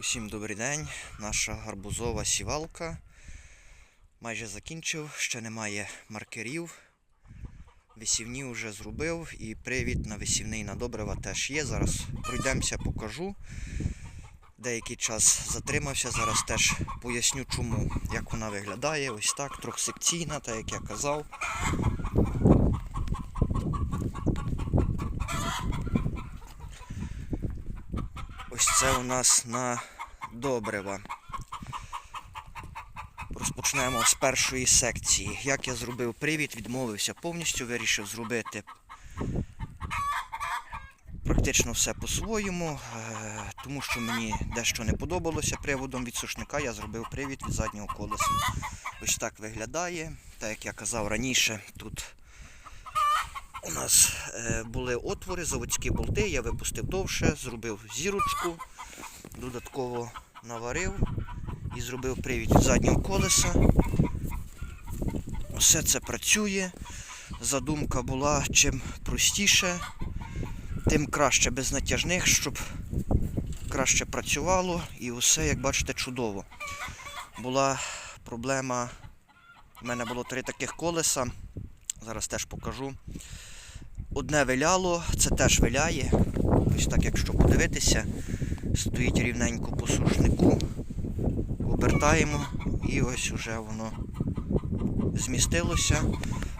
Усім добрий день. Наша гарбузова сівалка. Майже закінчив, ще немає маркерів. Висівні вже зробив і привід на висівний на добрива теж є. Зараз пройдемося, покажу. Деякий час затримався, зараз теж поясню чому, як вона виглядає. Ось так, трьохсекційна, так як я казав. Ось у нас на добрива. Розпочнемо з першої секції. Як я зробив привід, відмовився повністю, вирішив зробити практично все по-своєму, е, тому що мені дещо не подобалося приводом від сушника, я зробив привід від заднього колеса. Ось так виглядає. Так як я казав раніше, тут у нас е, були отвори, заводські болти, я випустив довше, зробив зірочку, додатково наварив і зробив привід від заднього колеса. Все це працює. Задумка була чим простіше, тим краще без натяжних, щоб краще працювало і усе, як бачите, чудово. Була проблема, в мене було три таких колеса, зараз теж покажу. Одне виляло, це теж виляє. Ось так, якщо подивитися, стоїть рівненько по сушнику. Обертаємо і ось уже воно змістилося.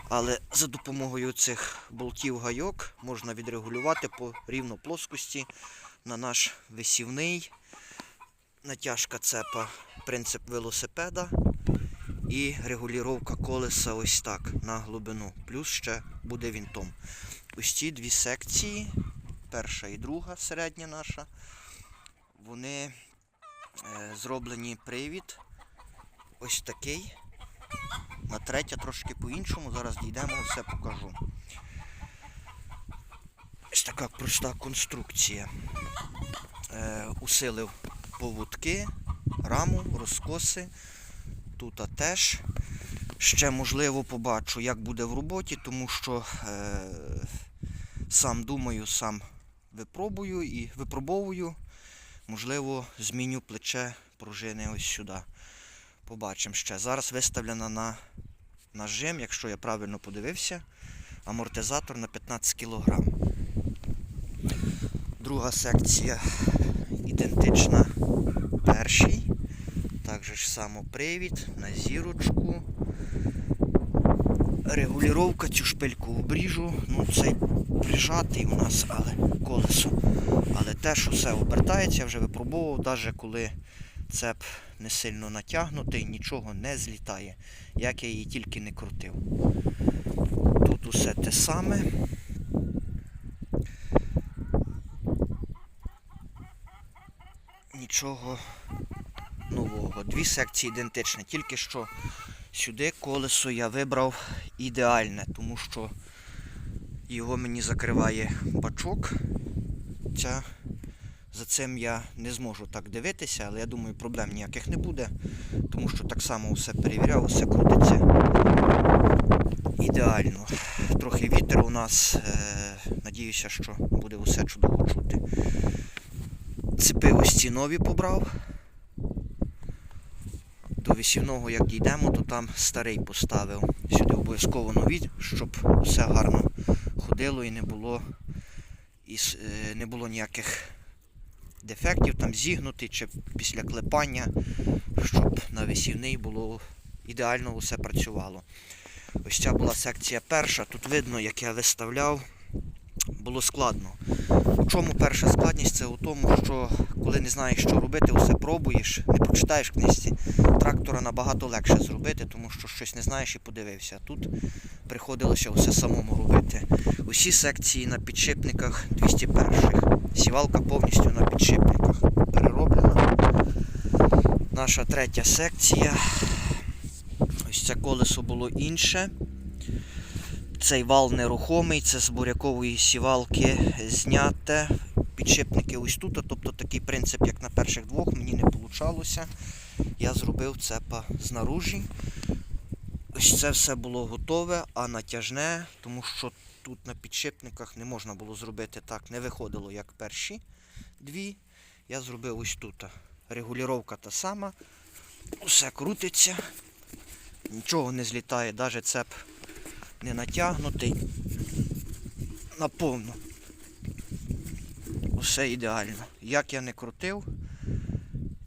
Але за допомогою цих болтів гайок можна відрегулювати по рівно плоскості на наш висівний. Натяжка цепа, принцип велосипеда і регулювання колеса ось так на глибину. Плюс ще буде вінтом. Ось ці дві секції, перша і друга, середня наша, вони е, зроблені привід. Ось такий. На третя трошки по-іншому. Зараз дійдемо, все покажу. Ось така проста конструкція. Е, усилив поводки, раму, розкоси. Тут теж. Ще можливо побачу, як буде в роботі, тому що е, сам думаю, сам випробую і випробовую. Можливо, зміню плече пружини ось сюди. Побачимо ще. Зараз виставлена на нажим, якщо я правильно подивився, амортизатор на 15 кг. Друга секція ідентична першій. Також ж само привід на зірочку. Регулювання цю шпильку обріжу. Ну, цей прижатий у нас, але колесо. Теж усе обертається, вже випробовував, навіть коли цеп не сильно натягнутий, нічого не злітає, як я її тільки не крутив. Тут усе те саме. Нічого нового. Дві секції ідентичні, тільки що сюди колесо я вибрав ідеальне, тому що його мені закриває бачок. Ця за цим я не зможу так дивитися, але я думаю, проблем ніяких не буде, тому що так само все перевіряв, все крутиться ідеально. Трохи вітер у нас, е, надіюся, що буде все чудово чути. Цепи ось ці нові побрав. До висівного, як дійдемо, то там старий поставив. Сюди обов'язково нові, щоб все гарно ходило і не було, і е, не було ніяких дефектів, там зігнутий чи після клепання, щоб на висівний було ідеально все працювало. Ось ця була секція перша. Тут видно, як я виставляв, було складно. У чому перша складність? Це у тому, що коли не знаєш, що робити, усе пробуєш, не прочитаєш книжці, трактора набагато легше зробити, тому що щось не знаєш і подивився. Тут приходилося все самому робити. Усі секції на підшипниках 201-х. Сівалка повністю на підшипниках перероблена. Наша третя секція. Ось це колесо було інше. Цей вал нерухомий, це з бурякової сівалки зняте. Підшипники ось тут, тобто такий принцип, як на перших двох, мені не вийшло. Я зробив цепа знаружі. Ось це все було готове, а натяжне, тому що тут на підшипниках не можна було зробити так, не виходило як перші дві. Я зробив ось тут регулювання та сама. Усе крутиться. Нічого не злітає, навіть цеп не натягнутий. Наповну. Усе ідеально. Як я не крутив,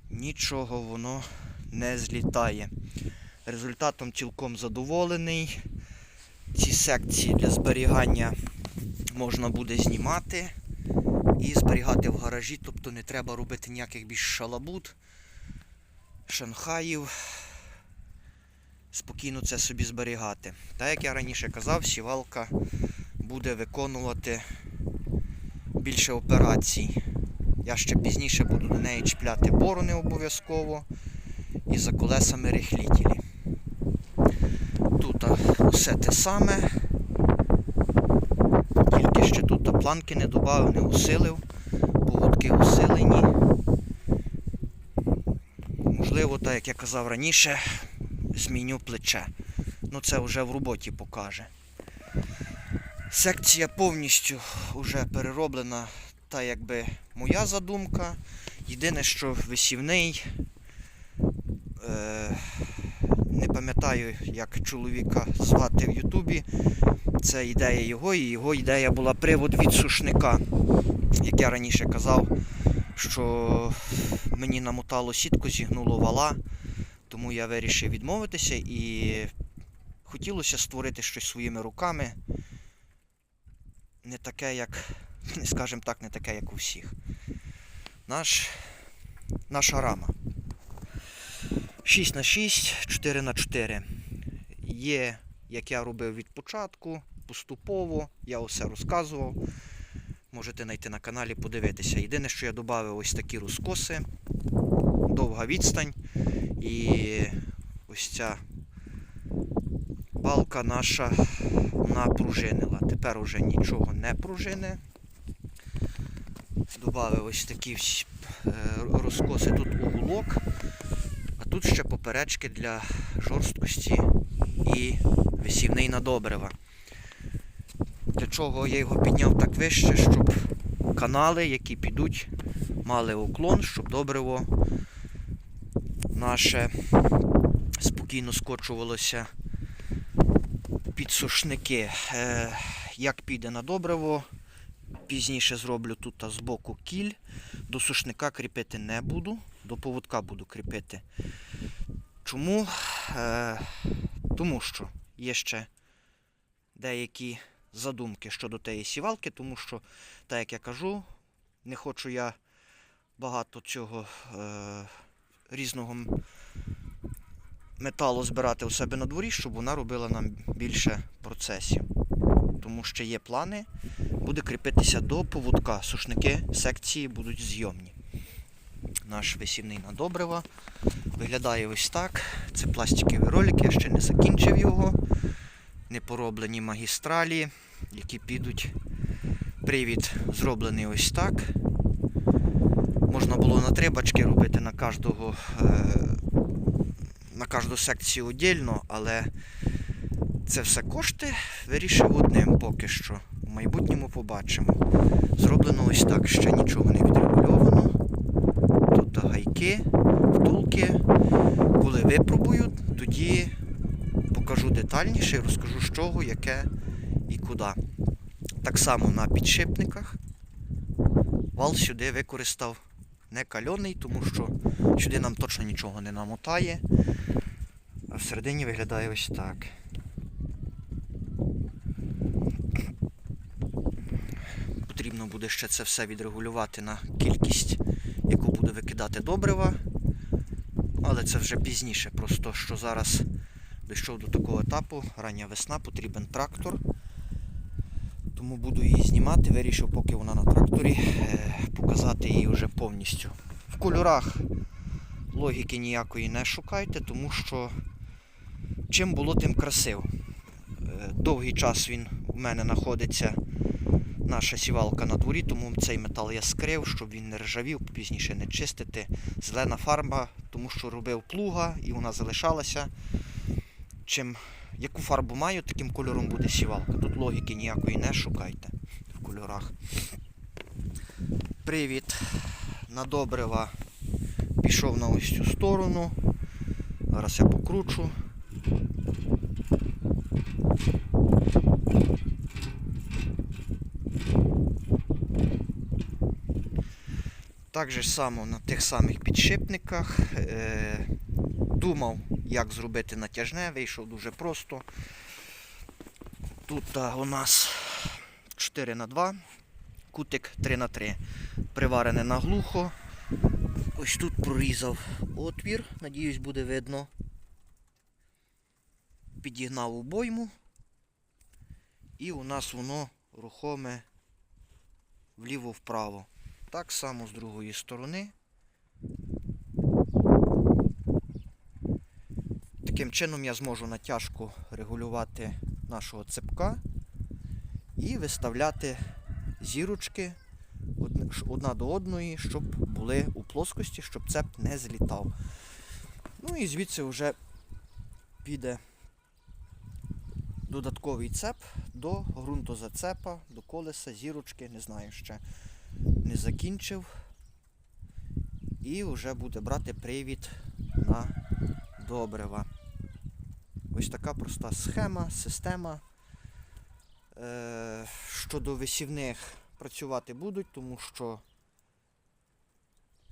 нічого воно не злітає. Результатом цілком задоволений. Ці секції для зберігання можна буде знімати і зберігати в гаражі, тобто не треба робити ніяких більш шалабут, шанхаїв. Спокійно це собі зберігати. Та як я раніше казав, сівалка буде виконувати більше операцій. Я ще пізніше буду до неї чіпляти борони обов'язково і за колесами рихлітелі. Тут а, усе те саме. Тільки ще тут планки не додав, не усилив. Поводки усилені. Можливо, так як я казав раніше, зміню плече. Ну це вже в роботі покаже. Секція повністю вже перероблена, та якби моя задумка. Єдине, що висівний. Е, не пам'ятаю, як чоловіка звати в Ютубі. Це ідея його, і його ідея була привод від сушника. Як я раніше казав, що мені намотало сітку, зігнуло вала, тому я вирішив відмовитися і хотілося створити щось своїми руками. Не таке, як, скажімо так, не таке, як у всіх. Наш, наша рама. 6 на 6, 4 на 4. Є, як я робив від початку, поступово, я усе розказував. Можете знайти на каналі, подивитися. Єдине, що я додав ось такі розкоси, довга відстань. І ось ця балка наша напружинила. Тепер уже нічого не пружине. Добавив ось такі е, розкоси, тут уголок, тут ще поперечки для жорсткості і висівний на добрива. Для чого я його підняв так вище, щоб канали, які підуть, мали уклон, щоб добриво наше спокійно скочувалося під сушники. Е, як піде на добриво, пізніше зроблю тут з боку кіль. До сушника кріпити не буду, до поводка буду кріпити. Чому? Е, тому що є ще деякі задумки щодо тієї сівалки, тому що, так як я кажу, не хочу я багато цього е, різного металу збирати у себе на дворі, щоб вона робила нам більше процесів. Тому що є плани, буде кріпитися до поводка. Сушники секції будуть зйомні. Наш висівний на добрива виглядає ось так. Це пластиковий ролик, я ще не закінчив його. Не пороблені магістралі, які підуть. Привід зроблений ось так. Можна було на три бачки робити на кожного, е, на кожну секцію віддільно, але це все кошти. Вирішив одним поки що. В майбутньому побачимо. Зроблено ось так, ще нічого не відрегульовано. Тут гайки, втулки. Коли випробую, тоді покажу детальніше розкажу, з чого, яке і куди. Так само на підшипниках. Вал сюди використав не кальоний, тому що сюди нам точно нічого не намотає. А всередині виглядає ось так. Потрібно буде ще це все відрегулювати на кількість, яку буде викидати добрива. Але це вже пізніше. Просто що зараз дійшов до такого етапу, рання весна, потрібен трактор. Тому буду її знімати. Вирішив, поки вона на тракторі, е, показати її вже повністю. В кольорах логіки ніякої не шукайте, тому що чим було, тим красиво. Е, Довгий час він у мене знаходиться, наша сівалка на дворі, тому цей метал я скрив, щоб він не ржавів, пізніше не чистити. Зелена фарба, тому що робив плуга і вона залишалася. Чим яку фарбу маю, таким кольором буде сівалка. Тут логіки ніякої не шукайте в кольорах. Привід на добрива пішов на ось цю сторону. Зараз я покручу. Так же само на тих самих підшипниках. Е, думав, як зробити натяжне, вийшов дуже просто. Тут а, у нас 4 на 2 кутик 3 на 3 Приварене наглухо. Ось тут прорізав отвір, надіюсь, буде видно. Підігнав обойму. І у нас воно рухоме вліво-вправо. Так само з другої сторони. Таким чином я зможу натяжку регулювати нашого цепка і виставляти зірочки одна до одної, щоб були у плоскості, щоб цеп не злітав. Ну і звідси вже піде додатковий цеп до ґрунтозацепа, до колеса, зірочки, не знаю ще не закінчив. І вже буде брати привід на добрива. Ось така проста схема, система. Е, щодо висівних працювати будуть, тому що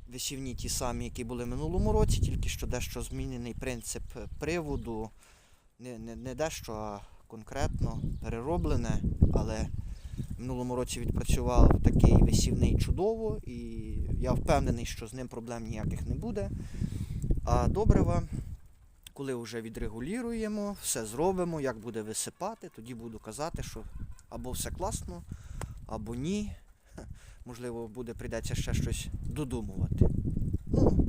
висівні ті самі, які були в минулому році, тільки що дещо змінений принцип приводу. Не, не, не дещо, а конкретно перероблене, але минулому році відпрацював такий висівний чудово, і я впевнений, що з ним проблем ніяких не буде. А добрива, коли вже відрегулюємо, все зробимо, як буде висипати, тоді буду казати, що або все класно, або ні. Можливо, буде прийдеться ще щось додумувати. Ну,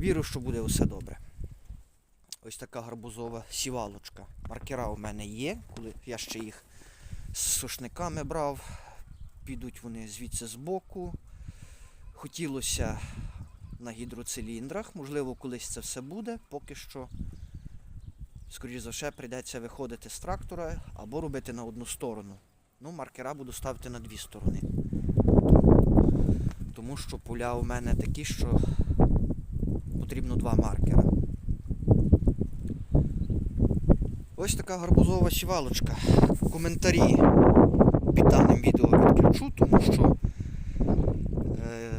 вірю, що буде все добре. Ось така гарбузова сівалочка. Маркера у мене є, коли я ще їх з сушниками брав. Підуть вони звідси збоку. Хотілося на гідроциліндрах, можливо, колись це все буде, поки що, скоріш за все, прийдеться виходити з трактора або робити на одну сторону. Ну, маркера буду ставити на дві сторони. Тому що поля у мене такі, що потрібно два маркера. Ось така гарбузова сівалочка. Коментарі під даним відео відключу, тому що е,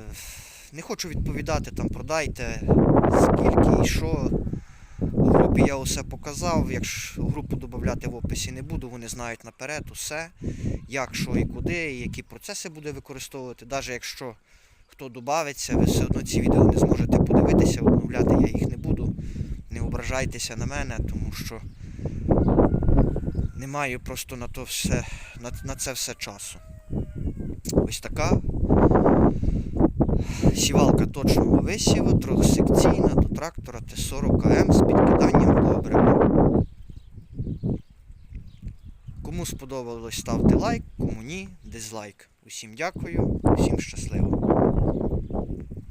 не хочу відповідати там, продайте, скільки і що. У групі я усе показав. Якщо групу додати в описі не буду, вони знають наперед усе, як, що і куди, і які процеси буде використовувати. Навіть якщо хто додається, ви все одно ці відео не зможете подивитися, обновляти я їх не буду. Не ображайтеся на мене, тому що не маю просто на то все, на, на це все часу. Ось така сівалка точного висіву, трьохсекційна до трактора Т-40 КМ з підкиданням добрива. Кому сподобалось, ставте лайк, кому ні, дизлайк. Усім дякую, усім щасливо.